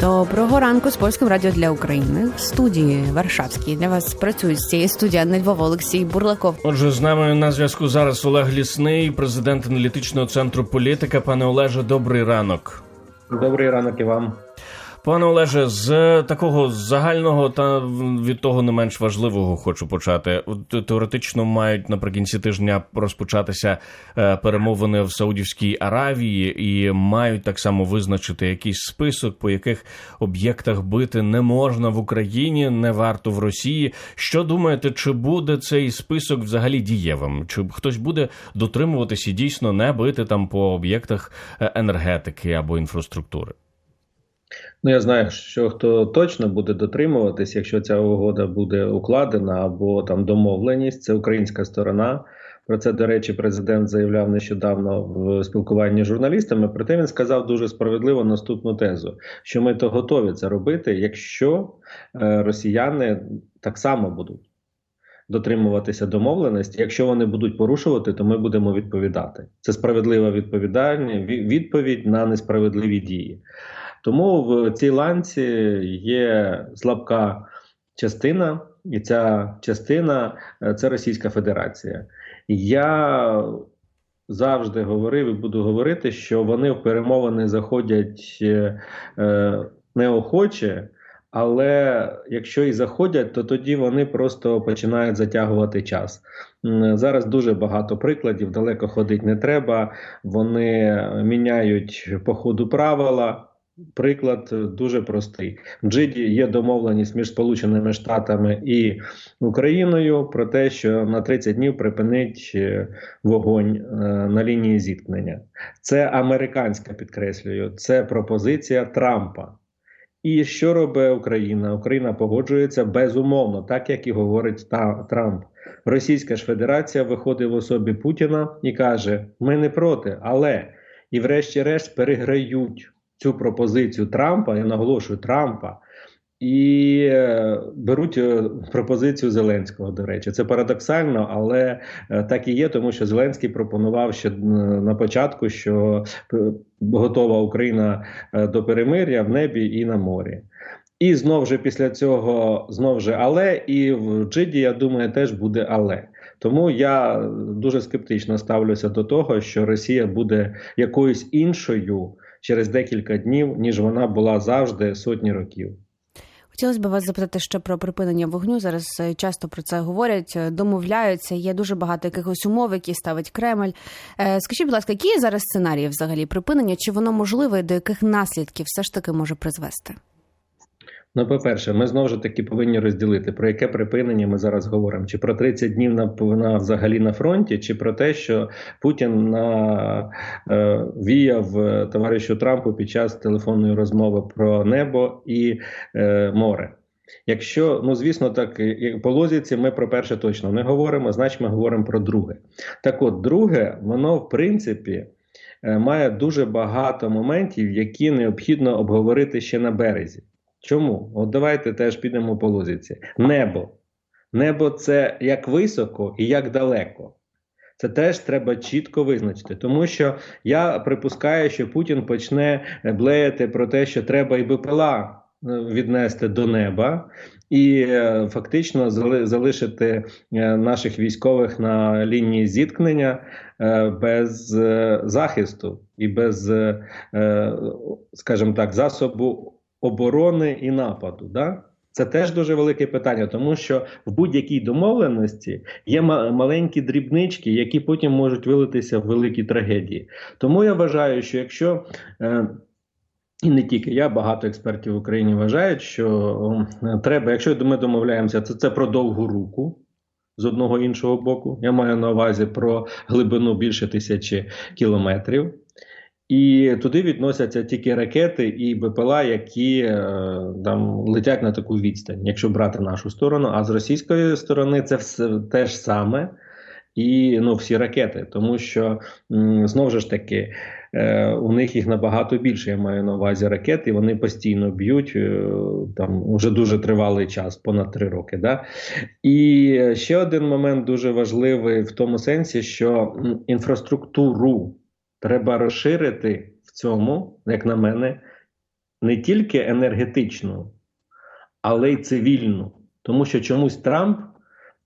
Доброго ранку з польським радіо для України в студії Варшавській. Для вас працюють з цієї студії Анна Львова, Олексій Бурлаков. Отже, з нами на зв'язку зараз Олег Лісний, президент аналітичного центру політика. Пане Олеже, добрий ранок. Добрий ранок і вам. Пане Олеже, з такого загального та від того не менш важливого хочу почати. Теоретично мають наприкінці тижня розпочатися е, перемовини в Саудівській Аравії і мають так само визначити якийсь список, по яких об'єктах бити не можна в Україні, не варто в Росії. Що думаєте, чи буде цей список взагалі дієвим? Чи хтось буде дотримуватись і дійсно не бити там по об'єктах е, енергетики або інфраструктури? Ну, я знаю, що хто точно буде дотримуватись, якщо ця угода буде укладена або там домовленість, це українська сторона. Про це, до речі, президент заявляв нещодавно в спілкуванні з журналістами. Проте він сказав дуже справедливо наступну тезу: що ми то готові це робити, якщо е, росіяни так само будуть дотримуватися домовленості. Якщо вони будуть порушувати, то ми будемо відповідати. Це справедлива відповідальність, відповідь на несправедливі дії. Тому в цій ланці є слабка частина, і ця частина е, це Російська Федерація. Я завжди говорив і буду говорити, що вони в перемовини заходять е, е, неохоче. Але якщо і заходять, то тоді вони просто починають затягувати час. Зараз дуже багато прикладів, далеко ходити не треба. Вони міняють по ходу правила. Приклад дуже простий. В Джиді є домовленість між Сполученими Штатами і Україною про те, що на 30 днів припинить е, вогонь е, на лінії зіткнення. Це американська підкреслюю, це пропозиція Трампа. І що робить Україна? Україна погоджується безумовно, так як і говорить Трамп. Російська ж Федерація виходить в особі Путіна і каже: Ми не проти, але і, врешті-решт, переграють цю пропозицію Трампа, я наголошую Трампа, і е, беруть е, пропозицію Зеленського. До речі, це парадоксально, але е, так і є, тому що Зеленський пропонував ще на початку, що готова Україна до перемир'я в небі і на морі. І знов же після цього знов же але і в Джиді, я думаю, теж буде але. Тому я дуже скептично ставлюся до того, що Росія буде якоюсь іншою через декілька днів, ніж вона була завжди сотні років. Хотілося б вас запитати ще про припинення вогню. Зараз е, часто про це говорять, е, домовляються. Є дуже багато якихось умов, які ставить Кремль. Е, скажіть, будь ласка, які є зараз сценарії взагалі припинення? Чи воно можливе, до яких наслідків все ж таки може призвести? Ну, по-перше, ми знову ж таки повинні розділити, про яке припинення ми зараз говоримо: чи про 30 днів на, на взагалі на фронті, чи про те, що Путін на, е, віяв товаришу Трампу під час телефонної розмови про небо і е, море. Якщо, ну звісно, так по лозіці ми про перше точно не говоримо, значить ми говоримо про друге. Так от, друге, воно в принципі. Е, має дуже багато моментів, які необхідно обговорити ще на березі. Чому? От давайте теж підемо по лозіці. Небо. Небо це як високо і як далеко. Це теж треба чітко визначити, тому що я припускаю, що Путін почне блеяти про те, що треба і БПЛА е, віднести до неба, і е, фактично залишити е, наших військових на лінії зіткнення без захисту і без, скажімо так, засобу оборони і нападу. Да? Це теж дуже велике питання, тому що в будь-якій домовленості є маленькі дрібнички, які потім можуть вилитися в великі трагедії. Тому я вважаю, що якщо е, і не тільки я, багато експертів в Україні вважають, що е, треба, якщо ми домовляємося, то це про довгу руку. З одного іншого боку, я маю на увазі про глибину більше тисячі кілометрів. І туди відносяться тільки ракети і БПЛА, які е, там летять на таку відстань, якщо брати нашу сторону. А з російської сторони це все те ж саме і ну, всі ракети, тому що знову ж таки е, у них їх набагато більше. Я маю на увазі ракети, вони постійно б'ють е, там уже дуже тривалий час, понад три роки. Да? І ще один момент дуже важливий в тому сенсі, що інфраструктуру треба розширити в цьому, як на мене, не тільки енергетичну, але й цивільну. Тому що чомусь Трамп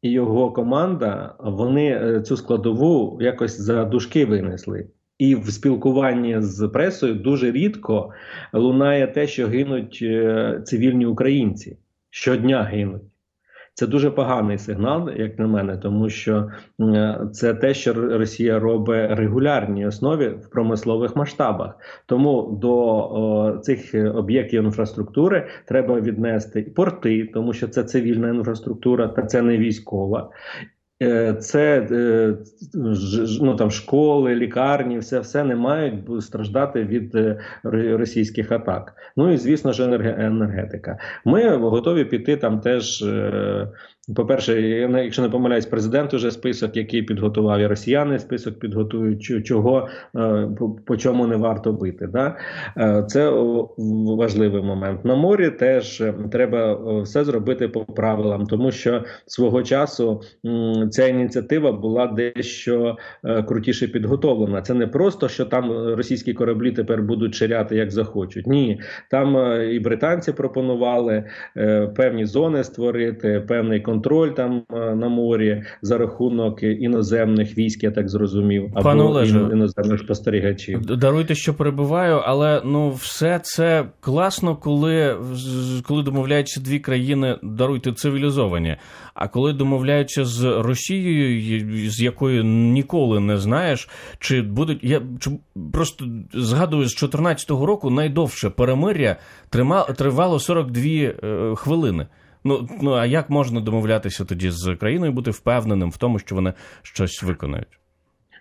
і його команда вони е, цю складову якось за дужки винесли. І в спілкуванні з пресою дуже рідко лунає те, що гинуть е, цивільні українці. Щодня гинуть. Це дуже поганий сигнал, як на мене, тому що е, це те, що Росія робить регулярній основі в промислових масштабах. Тому до цих е, об'єктів інфраструктури треба віднести порти, тому що це цивільна інфраструктура, та це не військова. Е, Це е, ну, там, школи, лікарні, все, все не мають страждати від е, російських атак. Ну і звісно ж енерге- енергетика. Ми готові піти там теж. По-перше, якщо не помиляюсь, президент уже список, який підготував, і росіяни список підготують, чого е, по, чому не варто бити. Да? Е, Це важливий момент. На морі теж е, треба все зробити по правилам, тому що свого часу ця ініціатива була дещо крутіше підготовлена. Це не просто, що там російські кораблі тепер будуть ширяти як захочуть. Ні, там і британці пропонували певні зони створити, певний контроль там е, на морі за рахунок іноземних військ, я так зрозумів, або Пане Олеже, іноземних спостерігачів. Даруйте, що перебиваю, але ну все це класно, коли, коли домовляються дві країни, даруйте цивілізовані. А коли домовляються з Росією, з якою ніколи не знаєш, чи будуть я чи просто згадую з 14-го року найдовше перемир'я трима, тривало 42 е, хвилини. Ну ну а як можна домовлятися тоді з країною, бути впевненим в тому, що вони щось виконають?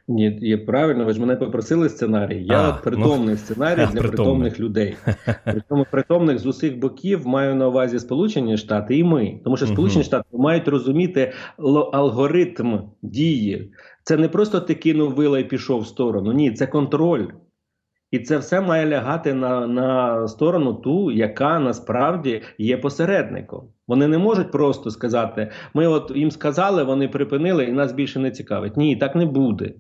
Ні, є правильно, ви ж мене попросили сценарій. Я А, от притомний сценарій а, для притомний. притомних людей. Причому притомних з усіх боків маю на увазі Сполучені Штати і ми. Тому що. Сполучені Штати мають розуміти алгоритм дії. Це не просто ти кинув вила і пішов в сторону. Ні, це контроль. І це все має лягати на, на сторону ту, яка насправді є посередником. Вони не можуть просто сказати: ми от їм сказали, вони припинили, і нас більше не цікавить. Ні, так не буде.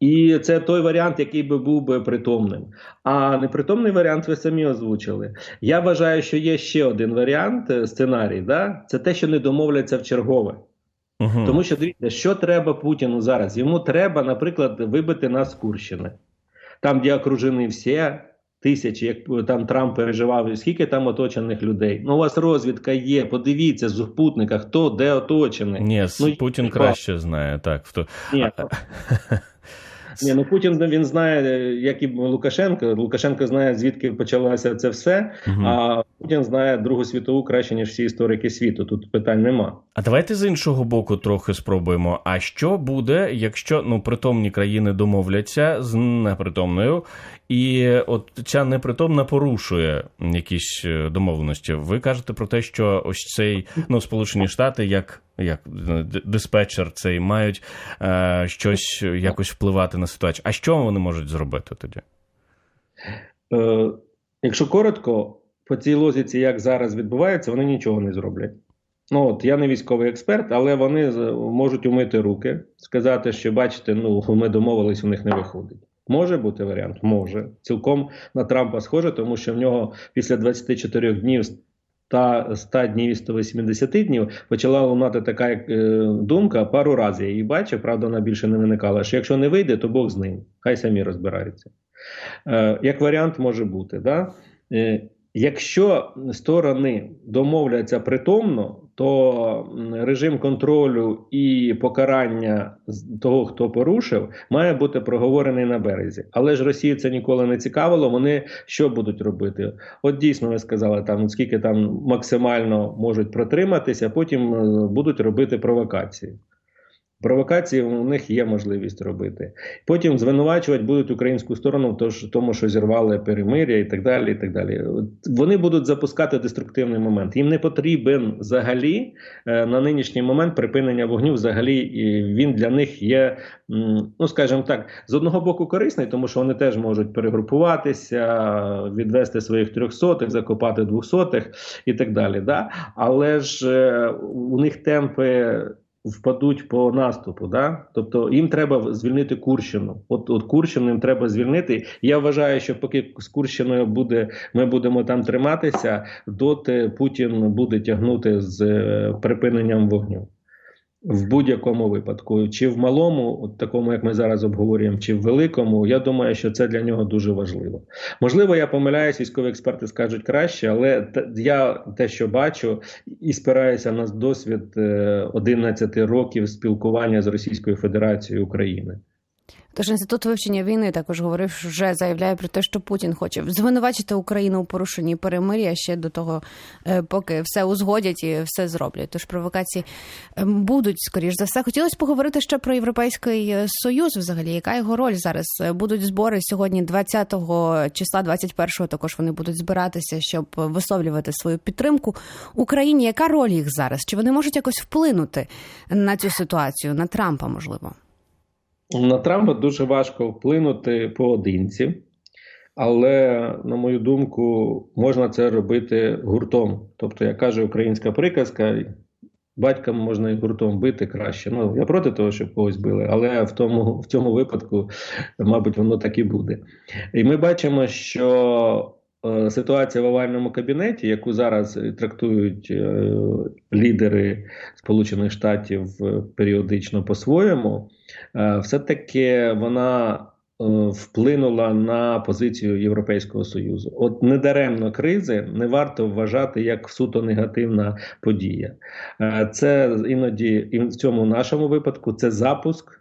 І це той варіант, який би був би притомним. А непритомний варіант ви самі озвучили. Я вважаю, що є ще один варіант е, сценарій. Да? Це те, що не домовляться в чергове. Угу. Тому що дивіться, що треба Путіну зараз? Йому треба, наприклад, вибити нас з Курщини. Там, де окружені всі тисячі, як там Трамп переживав, скільки там оточених людей. Ну, у вас розвідка є. Подивіться з супутника, хто де оточений. Ні, Ну, Путін краще знає. Так, хто Ні, ні, ну Путін він знає, як і Лукашенко. Лукашенко знає, звідки почалося це все. Мгм. А Путін знає Другу світову краще, ніж всі історики світу. Тут питань нема. А давайте з іншого боку трохи спробуємо. А що буде, якщо ну притомні країни домовляться з непритомною, і от ця непритомна порушує якісь е, домовленості? Ви кажете про те, що ось цей ну Сполучені Штати, як як е, диспетчер, цей мають е, щось якось впливати на ситуацію. А що вони можуть зробити тоді? Е, якщо коротко, по цій лозіці, як зараз відбувається, вони нічого не зроблять. Ну от я не військовий експерт, але вони можуть умити руки, сказати, що бачите, ну ми домовились, у них не виходить. Може бути варіант? Може. Цілком на Трампа схоже, тому що в нього після 24 днів та 100 днів і 180 днів почала лунати така е, думка пару разів. Я її бачив, правда, вона більше не виникала. Що якщо не вийде, то Бог з ним. Хай самі розбираються. Е, як варіант може бути. Да? Е, якщо сторони домовляться притомно, то режим контролю і покарання того, хто порушив, має бути проговорений на березі. Але ж Росію це ніколи не цікавило. Вони що будуть робити? От дійсно ви сказали, там скільки там максимально можуть протриматися, потім е, будуть робити провокації. Провокації у них є можливість робити. Потім звинувачувати будуть українську сторону в тому, що зірвали перемир'я і так далі. і так далі. Вони будуть запускати деструктивний момент. Їм не потрібен взагалі е, на нинішній момент припинення вогню. Взагалі він для них є, ну скажімо так, з одного боку корисний, тому що вони теж можуть перегрупуватися, відвести своїх трьохсотих, закопати двохсотих і так далі. Да? Але ж е, у них темпи впадуть по наступу. Да? Тобто їм треба звільнити Курщину. От, от Курщину їм треба звільнити. Я вважаю, що поки з Курщиною буде, ми будемо там триматися, доти Путін буде тягнути з е, припиненням вогню. В будь-якому випадку, чи в малому, от такому, як ми зараз обговорюємо, чи в великому, я думаю, що це для нього дуже важливо. Можливо, я помиляюсь, військові експерти скажуть краще, але я те, що бачу, і спираюся на досвід е, 11 років спілкування з Російською Федерацією України. Тож інститут вивчення війни також говорив, що вже заявляє про те, що Путін хоче звинувачити Україну у порушенні перемир'я ще до того, е, поки все узгодять і все зроблять. Тож провокації ем, будуть скоріш за все. Хотілося поговорити ще про європейський е, союз. Взагалі, яка його роль зараз? Е, Будуть збори сьогодні, 20 числа, 21-го Також вони будуть збиратися, щоб висловлювати свою підтримку Україні. Яка роль їх зараз? Чи вони можуть якось вплинути на цю ситуацію, на Трампа, можливо? На Трампа дуже важко вплинути поодинці, але, на мою думку, можна це робити гуртом. Тобто, як каже українська приказка, батькам можна і гуртом бити краще. Ну, я проти того, щоб когось били, але в тому, в цьому випадку, мабуть, воно так і буде. І ми бачимо, що ситуація в овальному кабінеті, яку зараз трактують е, лідери Сполучених Штатів е, періодично по-своєму, е, все-таки вона е, вплинула на позицію Європейського Союзу. От недаремно кризи не варто вважати як суто негативна подія. Е, Це іноді і в цьому нашому випадку це запуск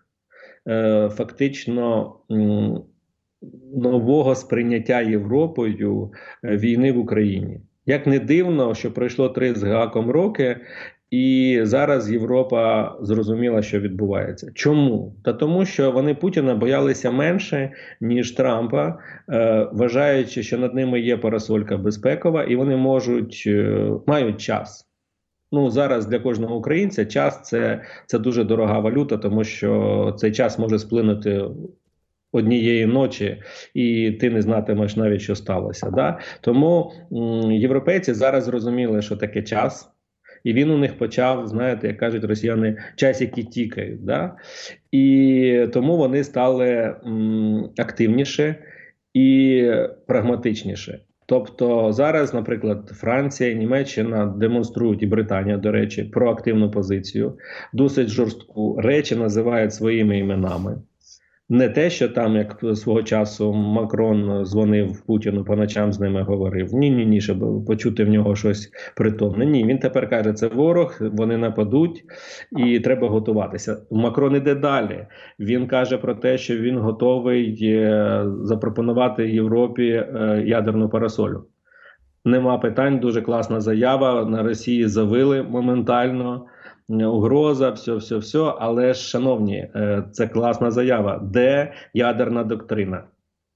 е, фактично. Нового сприйняття Європою е, війни в Україні. Як не дивно, що пройшло три з гаком роки, і зараз Європа зрозуміла, що відбувається. Чому? Та тому, що вони Путіна боялися менше, ніж Трампа, е, вважаючи, що над ними є парасолька безпекова, і вони можуть е, мають час. Ну зараз для кожного українця час це, це дуже дорога валюта, тому що цей час може сплинути. Однієї ночі, і ти не знатимеш навіть, що сталося. Да? Тому європейці зараз зрозуміли, що таке час, і він у них почав, знаєте, як кажуть росіяни, часики тікають. Да? І тому вони стали м, активніше і прагматичніше. Тобто зараз, наприклад, Франція, Німеччина демонструють і Британія, до речі, проактивну позицію, досить жорстку речі називають своїми іменами. Не те, що там, як свого часу Макрон дзвонив Путіну по ночам з ними говорив. Ні, ні, ні, щоб почути в нього щось притомне. Ні, він тепер каже, це ворог, вони нападуть і треба готуватися. Макрон іде далі. Він каже про те, що він готовий е, запропонувати Європі е, ядерну парасолю. Нема питань, дуже класна заява. На Росії завили моментально. Е, Угроза, все, все, все. Але ж, шановні, е, це класна заява. Де ядерна доктрина?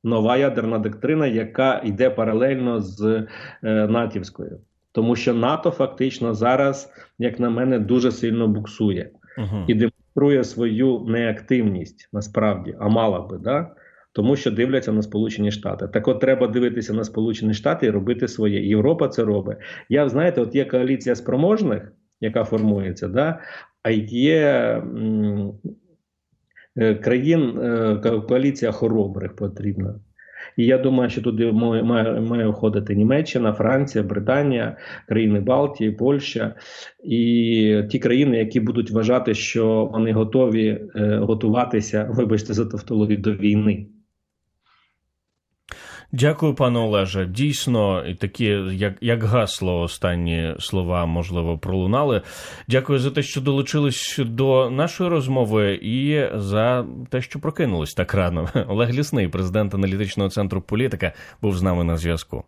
Нова ядерна доктрина, яка йде паралельно з е, натівською. Тому що НАТО фактично зараз, як на мене, дуже сильно буксує Угу. і демонструє свою неактивність насправді, а мала би, да? тому що дивляться на Сполучені Штати. Так от треба дивитися на Сполучені Штати і робити своє. Європа це робить. Я знаєте, от є коаліція спроможних, яка формується, да? а є е, країн, е, коаліція хоробрих потрібна. І я думаю, що туди має, має, має входити Німеччина, Франція, Британія, країни Балтії, Польща і ті країни, які будуть вважати, що вони готові е, готуватися, вибачте за тавтологію, до війни. Дякую, пане Олеже. Дійсно, такі, як, як гасло, останні слова, можливо, пролунали. Дякую за те, що долучились до нашої розмови, і за те, що прокинулись так рано. Олег Лісний, президент аналітичного центру політика, був з нами на зв'язку.